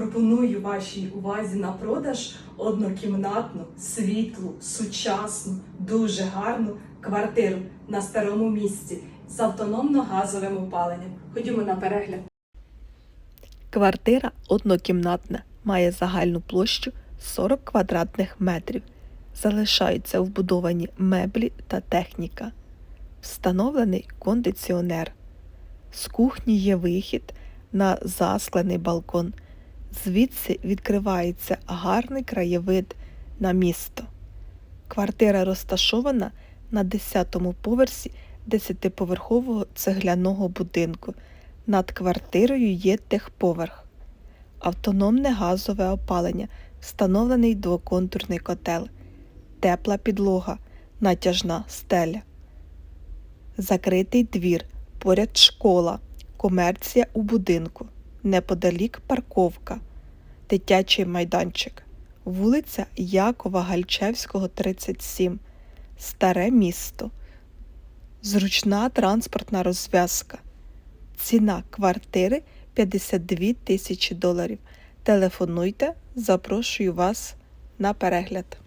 Пропоную вашій увазі на продаж однокімнатну, світлу, сучасну, дуже гарну квартиру на старому місці з автономно-газовим опаленням. Ходімо на перегляд. Квартира однокімнатна, має загальну площу 40 квадратних метрів. Залишаються вбудовані меблі та техніка. Встановлений кондиціонер. З кухні є вихід на засклений балкон. Звідси відкривається гарний краєвид на місто. Квартира розташована на 10-му поверсі 10-поверхового цегляного будинку. Над квартирою є техповерх. Автономне газове опалення, встановлений двоконтурний котел, тепла підлога, натяжна стеля. Закритий двір, поряд школа, комерція у будинку, неподалік парковка, дитячий майданчик, вулиця Якова Гальчевського, 37, Старе місто, зручна транспортна розв'язка. Ціна квартири 52 тисячі доларів. Телефонуйте, запрошую вас на перегляд.